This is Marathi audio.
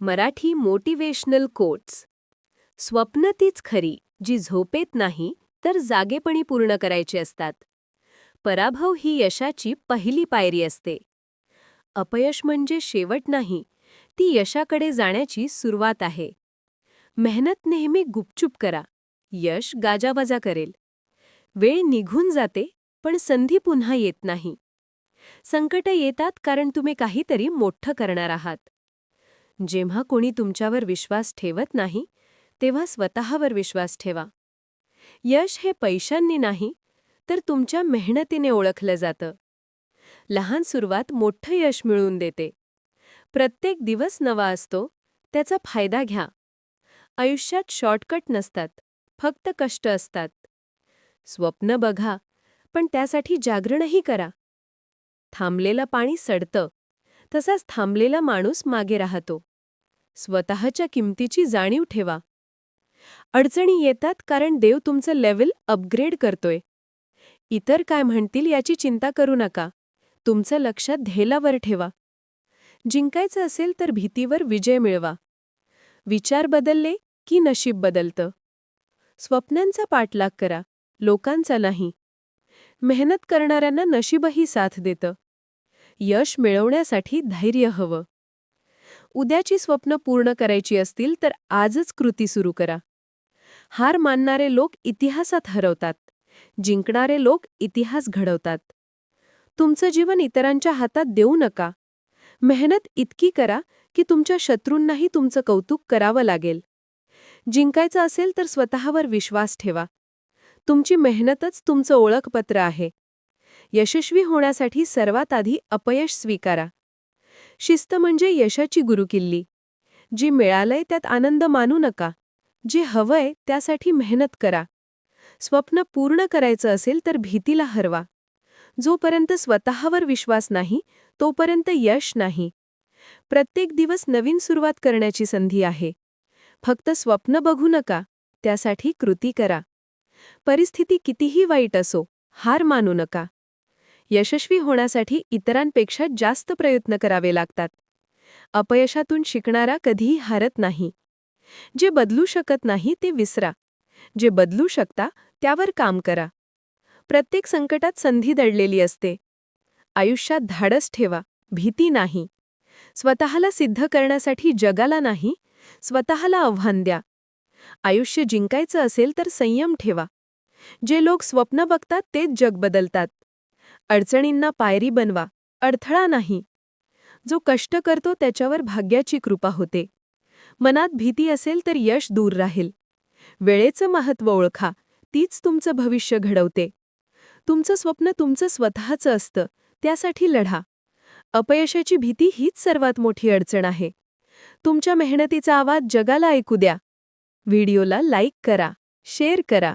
मराठी मोटिवेशनल कोट्स स्वप्न तीच खरी जी झोपेत नाही तर जागेपणी पूर्ण करायची असतात. पराभव ही यशाची पहिली पायरी असते. अपयश म्हणजे शेवट नाही ती यशाकडे जाण्याची सुरुवात आहे. मेहनत नेहमी गुपचूप करा यश गाजावाजा करेल. वेळ निघून जाते पण संधी पुन्हा येत नाही. संकट येतात कारण तुम्ही काहीतरी मोठं करणार आहात. जेव्हा कोणी तुमच्यावर विश्वास ठेवत नाही तेव्हा स्वतःवर विश्वास ठेवा. यश हे पैशांनी नाही तर तुमच्या मेहनतीने ओळखलं जातं. लहान सुरुवात मोठं यश मिळवून देते. प्रत्येक दिवस नवा असतो त्याचा फायदा घ्या. आयुष्यात शॉर्टकट नसतात फक्त कष्ट असतात. स्वप्न बघा पण त्यासाठी जागरणही करा. थांबलेलं पाणी सडतं तसाच थांबलेला माणूस मागे राहतो. स्वतःच्या किमतीची जाणीव ठेवा. अडचणी येतात कारण देव तुमचं लेवल अपग्रेड करतोय. इतर काय म्हणतील याची चिंता करू नका. तुमचं लक्ष ध्येलावर ठेवा. जिंकायचं असेल तर भीतीवर विजय मिळवा. विचार बदलले की नशीब बदलतं. स्वप्नांचा पाठलाग करा लोकांचा नाही. मेहनत करणाऱ्यांना नशीबही साथ देतं. यश मिळवण्यासाठी धैर्य हवं. उद्याची स्वप्न पूर्ण करायची असतील तर आजच कृती सुरू करा. हार मानणारे लोक इतिहासात हरवतात. जिंकणारे लोक इतिहास घडवतात. तुमचं जीवन इतरांच्या हातात देऊ नका. मेहनत इतकी करा की तुमच्या शत्रूंनाही तुमचं कौतुक करावं लागेल. जिंकायचं असेल तर स्वतःवर विश्वास ठेवा. तुमची मेहनतच तुमचं ओळखपत्र आहे. यशस्वी होण्यासाठी सर्वात आधी अपयश स्वीकारा. शिस्त म्हणजे यशाची गुरुकिल्ली. जी मिळालंय त्यात आनंद मानू नका. जे हवंय त्यासाठी मेहनत करा. स्वप्न पूर्ण करायचं असेल तर भीतीला हरवा. जोपर्यंत स्वतःवर विश्वास नाही तोपर्यंत यश नाही. प्रत्येक दिवस नवीन सुरुवात करण्याची संधी आहे. फक्त स्वप्न बघू नका त्यासाठी कृती करा. परिस्थिती कितीही वाईट असो हार मानू नका. यशस्वी होण्यासाठी इतरांपेक्षा जास्त प्रयत्न करावे लागतात. अपयशातून शिकणारा कधीही हारत नाही. जे बदलू शकत नाही ते विसरा. जे बदलू शकता त्यावर काम करा. प्रत्येक संकटात संधी दडलेली असते. आयुष्यात धाडस ठेवा. भीती नाही. स्वतःला सिद्ध करण्यासाठी जगाला नाही स्वतःला आव्हान द्या. आयुष्य जिंकायचं असेल तर संयम ठेवा. जे लोक स्वप्न बघतात तेच जग बदलतात. अडचणींना पायरी बनवा. अडथळा नाही. जो कष्ट करतो त्याच्यावर भाग्याची कृपा होते. मनात भीती असेल तर यश दूर राहील. वेळेचं महत्त्व ओळखा. तीच तुमचं भविष्य घडवते. तुमचं स्वप्न तुमचं स्वतःचं असतं. त्यासाठी लढा. अपयशाची भीती हीच सर्वात मोठी अडचण आहे. तुमच्या मेहनतीचा आवाज जगाला ऐकू द्या. व्हिडिओला लाईक करा. शेअर करा.